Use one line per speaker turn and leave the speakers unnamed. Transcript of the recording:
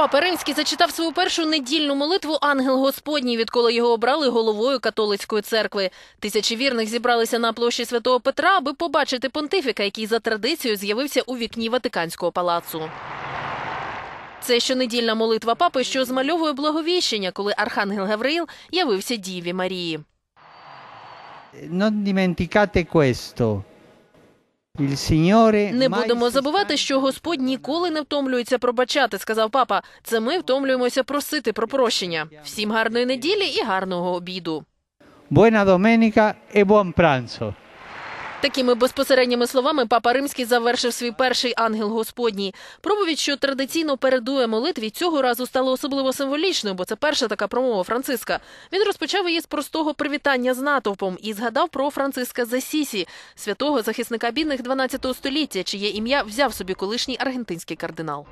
Папа Римський зачитав свою першу недільну молитву Ангел Господній, відколи його обрали головою католицької церкви. Тисячі вірних зібралися на площі святого Петра, аби побачити понтифіка, який за традицією з'явився у вікні Ватиканського палацу. Це щонедільна молитва папи, що змальовує благовіщення, коли архангел Гавриїл явився Діві Марії.
Non dimenticate questo.
Не будемо забувати, що Господь ніколи не втомлюється пробачати, сказав папа. Це ми втомлюємося просити про прощення. Всім гарної неділі і гарного обіду.
Buona domenica e buon pranzo.
Такими безпосередніми словами папа Римський завершив свій перший ангел Господній. Проповідь, що традиційно передує молитві, цього разу стала особливо символічною, бо це перша така промова Франциска. Він розпочав її з простого привітання з натовпом і згадав про Франциска Засісі, святого захисника бідних 12 століття, чиє ім'я взяв собі колишній аргентинський кардинал.